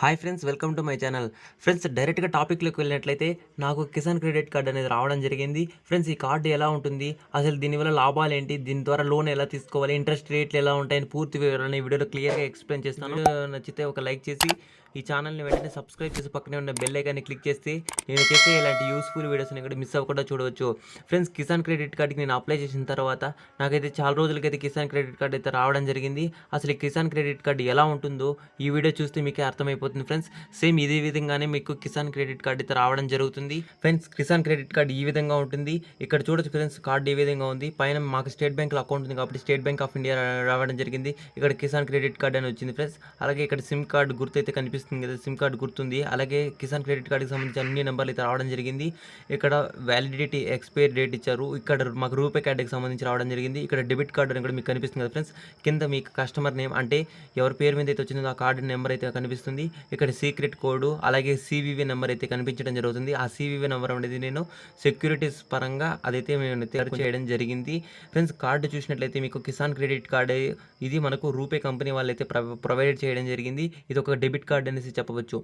Hi friends welcome to my channel friends డైరెక్ట్గా టాపిక్లోకి వెళ్ళినట్లయితే నాకు కిసాన్ క్రెడిట్ కార్డ్ అనేది రావడం జరిగింది. ఫ్రెండ్స్ ఈ కార్డు ఎలా ఉంటుంది? అసలు దీనివల్ల లాభాలు ఏంటి? దీని ద్వారా లోన్ ఎలా తీసుకోవాలి? ఇంట్రెస్ట్ రేట్లు ఎలా ఉంటాయని పూర్తి వివరాలను వీడియోలో క్లియర్గా ఎక్స్ప్లెయిన్ చేస్తాను. నచ్చితే ఒక లైక్ చేసి ఈ ఛానల్ని వెంటనే సబ్స్క్రైబ్ చేసి పక్కనే ఉన్న బెల్ ఐకాన్ని క్లిక్ చేస్తే నేను చేసే ఇలాంటి యూస్ఫుల్ వీడియోస్ని కూడా మిస్ అవ్వకుండా చూడవచ్చు. ఫ్రెండ్స్ కిసాన్ క్రెడిట్ కార్డుకి నేను అప్లై చేసిన తర్వాత నాకైతే చాలా రోజులకైతే కిసాన్ క్రెడిట్ కార్డు అయితే రావడం జరిగింది. అసలు ఈ కిసాన్ క్రెడిట్ కార్డు ఎలా ఉంటుందో ఈ వీడియో చూస్తే మీకే అర్థమైపోతుంది ఫ్రెండ్స్ సేమ్ ఇదే విధంగానే మీకు కిసాన్ క్రెడిట్ కార్డు అయితే రావడం జరుగుతుంది. ఫ్రెండ్స్ కిసాన్ క్రెడిట్ కార్డు ఈ విధంగా ఉంటుంది. ఇక్కడ చూడొచ్చు ఫ్రెండ్స్ కార్డు ఈ విధంగా ఉంది. పైన మాకు స్టేట్ బ్యాంక్లో అకౌంట్ ఉంది కాబట్టి స్టేట్ బ్యాంక్ ఆఫ్ ఇండియా రావడం జరిగింది. ఇక్కడ కిసాన్ క్రెడిట్ కార్డు అని వచ్చింది ఫ్రెండ్స్ అలాగే ఇక్కడ సిమ్ కార్డు గుర్తు అయితే కనిపిస్తుంది. కదా సిమ్ కార్డ్ గుర్తుంది. అలాగే కిసాన్ క్రెడిట్ కార్డ్కి సంబంధించి అన్ని నెంబర్లు అయితే రావడం జరిగింది. ఇక్కడ వ్యాలిడిటీ ఎక్స్పైర్ డేట్ ఇచ్చారు. ఇక్కడ మాకు రూపే కార్డుకి సంబంధించి రావడం జరిగింది. ఇక్కడ డెబిట్ కార్డ్ అని కూడా మీకు కనిపిస్తుంది కదా ఫ్రెండ్స్ కింద మీకు కస్టమర్ నేమ్ అంటే ఎవరి పేరు మీద అయితే వచ్చిందో ఆ కార్డు నెంబర్ అయితే కనిపిస్తుంది. ఇక్కడ సీక్రెట్ కోడ్ అలాగే సివివి నెంబర్ అయితే కనిపించడం జరుగుతుంది. ఆ సివివి నెంబర్ అనేది నేను సెక్యూరిటీస్ పరంగా అదైతే మేము తయారు చేయడం జరిగింది. ఫ్రెండ్స్ కార్డు చూసినట్లయితే మీకు కిసాన్ క్రెడిట్ కార్డ్ ఇది మనకు రూపే కంపెనీ వాళ్ళైతే ప్రొ- ప్రొవైడ్ చేయడం జరిగింది. ఇది ఒక డెబిట్ కార్డ్ అనేసి చెప్పవచ్చు.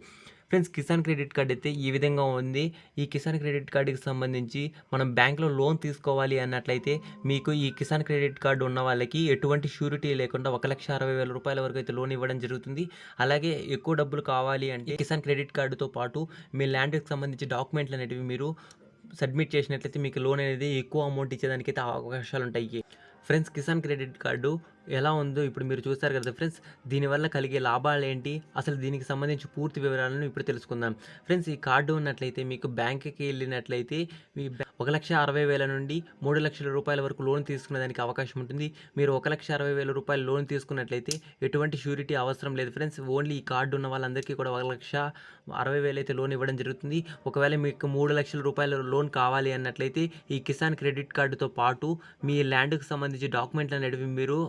ఫ్రెండ్స్ కిసాన్ క్రెడిట్ కార్డ్ అయితే ఈ విధంగా ఉంది. ఈ కిసాన్ క్రెడిట్ కార్డుకి సంబంధించి మనం బ్యాంక్లో లోన్ తీసుకోవాలి అన్నట్లయితే మీకు ఈ కిసాన్ క్రెడిట్ కార్డు ఉన్న వాళ్ళకి ఎటువంటి షూరిటీ లేకుండా ఒక లక్ష అరవై వేల రూపాయల వరకు అయితే లోన్ ఇవ్వడం జరుగుతుంది. అలాగే ఎక్కువ డబ్బులు కావాలి అంటే కిసాన్ క్రెడిట్ కార్డుతో పాటు మీ ల్యాండ్కి సంబంధించి డాక్యుమెంట్లు అనేటివి మీరు సబ్మిట్ చేసినట్లయితే మీకు లోన్ అనేది ఎక్కువ అమౌంట్ ఇచ్చేదానికైతే అవకాశాలు ఉంటాయి ఫ్రెండ్స్ కిసాన్ క్రెడిట్ కార్డు ఎలా ఉందో ఇప్పుడు మీరు చూస్తారు కదా ఫ్రెండ్స్ దీనివల్ల కలిగే లాభాలు ఏంటి? అసలు దీనికి సంబంధించి పూర్తి వివరాలను ఇప్పుడు తెలుసుకుందాం. ఫ్రెండ్స్ ఈ కార్డు ఉన్నట్లయితే మీకు బ్యాంక్కి వెళ్ళినట్లయితే మీ ఒక లక్ష అరవై వేల నుండి మూడు లక్షల రూపాయల వరకు లోన్ తీసుకునేదానికి అవకాశం ఉంటుంది. మీరు ఒక లక్ష అరవై వేల రూపాయలు లోన్ తీసుకున్నట్లయితే ఎటువంటి షూరిటీ అవసరం లేదు ఫ్రెండ్స్. ఓన్లీ ఈ కార్డు ఉన్న వాళ్ళందరికీ కూడా ఒక లక్ష అరవై వేలు అయితే లోన్ ఇవ్వడం జరుగుతుంది. ఒకవేళ మీకు మూడు లక్షల రూపాయల లోన్ కావాలి అన్నట్లయితే ఈ కిసాన్ క్రెడిట్ కార్డుతో పాటు మీ ల్యాండ్కి సంబంధించి డాక్యుమెంట్లు నడిపి మీరు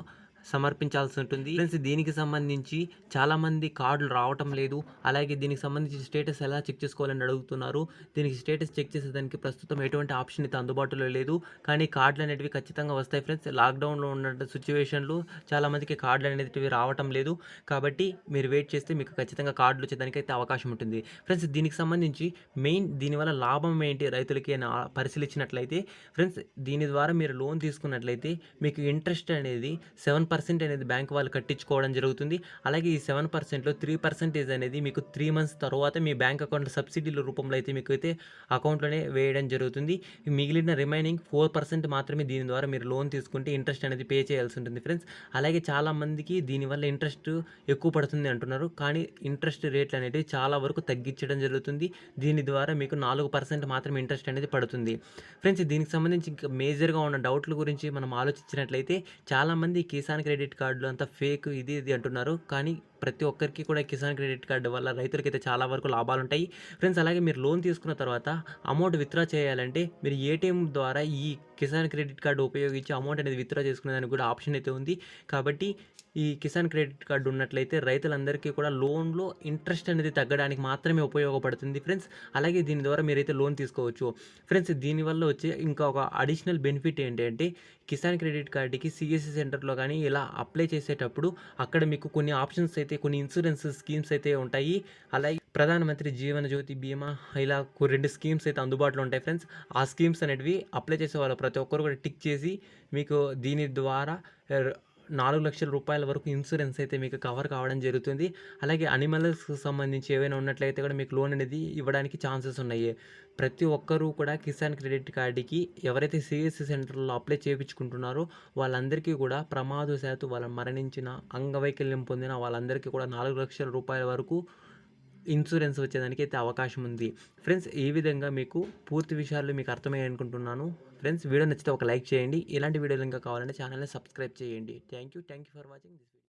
సమర్పించాల్సి ఉంటుంది. ఫ్రెండ్స్ దీనికి సంబంధించి చాలామంది కార్డులు రావటం లేదు. అలాగే దీనికి సంబంధించి స్టేటస్ ఎలా చెక్ చేసుకోవాలని అడుగుతున్నారు. దీనికి స్టేటస్ చెక్ చేసేదానికి ప్రస్తుతం ఎటువంటి ఆప్షన్ అయితే అందుబాటులో లేదు. కానీ కార్డులు అనేటివి ఖచ్చితంగా వస్తాయి ఫ్రెండ్స్. లాక్డౌన్లో ఉన్న సిచ్యువేషన్లు చాలామందికి కార్డులు అనేటివి రావటం లేదు. కాబట్టి మీరు వెయిట్ చేస్తే మీకు ఖచ్చితంగా కార్డులు వచ్చేదానికి అయితే అవకాశం ఉంటుంది. ఫ్రెండ్స్ దీనికి సంబంధించి మెయిన్ దీనివల్ల లాభం ఏంటి? రైతులకి అని పరిశీలించినట్లయితే ఫ్రెండ్స్ దీని ద్వారా మీరు లోన్ తీసుకున్నట్లయితే మీకు ఇంట్రెస్ట్ అనేది సెవెన్ పర్సెంట్ అనేది బ్యాంక్ వాళ్ళు కట్టించుకోవడం జరుగుతుంది. అలాగే ఈ సెవెన్ పర్సెంట్లో త్రీ పర్సెంటేజ్ అనేది మీకు త్రీ మంత్స్ తర్వాత మీ బ్యాంక్ అకౌంట్ సబ్సిడీల రూపంలో అయితే మీకు అయితే అకౌంట్లోనే వేయడం జరుగుతుంది. మిగిలిన రిమైనింగ్ ఫోర్ పర్సెంట్ మాత్రమే దీని ద్వారా మీరు లోన్ తీసుకుంటే ఇంట్రెస్ట్ అనేది పే చేయాల్సి ఉంటుంది ఫ్రెండ్స్ అలాగే చాలామందికి దీనివల్ల ఇంట్రెస్ట్ ఎక్కువ పడుతుంది అంటున్నారు. కానీ ఇంట్రెస్ట్ రేట్లు అనేవి చాలా వరకు తగ్గించడం జరుగుతుంది. దీని ద్వారా మీకు నాలుగు పర్సెంట్ మాత్రమే ఇంట్రెస్ట్ అనేది పడుతుంది. ఫ్రెండ్స్ దీనికి సంబంధించి ఇంకా మేజర్గా ఉన్న డౌట్ల గురించి మనం ఆలోచించినట్లయితే చాలామంది కిసాన్ క్రెడిట్ కార్డులు అంతా ఫేక్ ఇది ఇది అంటున్నారు. కానీ ప్రతి ఒక్కరికి కూడా కిసాన్ క్రెడిట్ కార్డు వల్ల రైతులకైతే చాలా వరకు లాభాలు ఉంటాయి ఫ్రెండ్స్ అలాగే మీరు లోన్ తీసుకున్న తర్వాత అమౌంట్ విత్డ్రా చేయాలంటే మీరు ఏటీఎం ద్వారా ఈ కిసాన్ క్రెడిట్ కార్డు ఉపయోగించి అమౌంట్ అనేది విత్డ్రా చేసుకునే దానికి కూడా ఆప్షన్ అయితే ఉంది. కాబట్టి ఈ కిసాన్ క్రెడిట్ కార్డు ఉన్నట్లయితే రైతులందరికీ కూడా లోన్లో ఇంట్రెస్ట్ అనేది తగ్గడానికి మాత్రమే ఉపయోగపడుతుంది ఫ్రెండ్స్. అలాగే దీని ద్వారా మీరైతే లోన్ తీసుకోవచ్చు. ఫ్రెండ్స్ దీనివల్ల వచ్చే ఇంకా ఒక అడిషనల్ బెనిఫిట్ ఏంటంటే కిసాన్ క్రెడిట్ కార్డుకి సిఎస్సి సెంటర్లో కానీ ఇలా అప్లై చేసేటప్పుడు అక్కడ మీకు కొన్ని ఆప్షన్స్ అయితే కొన్ని ఇన్సూరెన్స్ స్కీమ్స్ అయితే ఉంటాయి. అలాగే ప్రధానమంత్రి జీవన జ్యోతి బీమా ఇలా రెండు స్కీమ్స్ అయితే అందుబాటులో ఉంటాయి ఫ్రెండ్స్. ఆ స్కీమ్స్ అనేటివి అప్లై చేసే వాళ్ళు ప్రతి ఒక్కరు కూడా టిక్ చేసి మీకు దీని ద్వారా నాలుగు లక్షల రూపాయల వరకు ఇన్సూరెన్స్ అయితే మీకు కవర్ కావడం జరుగుతుంది. అలాగే అనిమల్స్కి సంబంధించి ఏవైనా ఉన్నట్లయితే కూడా మీకు లోన్ అనేది ఇవ్వడానికి ఛాన్సెస్ ఉన్నాయి. ప్రతి ఒక్కరూ కూడా కిసాన్ క్రెడిట్ కార్డుకి ఎవరైతే సిఎస్సి సెంటర్లో అప్లై చేయించుకుంటున్నారో వాళ్ళందరికీ కూడా ప్రమాదశాత్తు వాళ్ళ మరణించిన అంగవైకల్యం పొందిన వాళ్ళందరికీ కూడా నాలుగు లక్షల రూపాయల వరకు ఇన్సూరెన్స్ వచ్చేదానికి అయితే అవకాశం ఉంది ఫ్రెండ్స్ ఈ విధంగా మీకు పూర్తి విషయాలు మీకు అర్థమయ్యాయి అనుకుంటున్నాను. ఫ్రెండ్స్ వీడియో నచ్చితే ఒక లైక్ చేయండి. ఇలాంటి వీడియోలు ఇంకా కావాలంటే ఛానల్ని సబ్స్క్రైబ్ చేయండి. Thank you. Thank you for watching.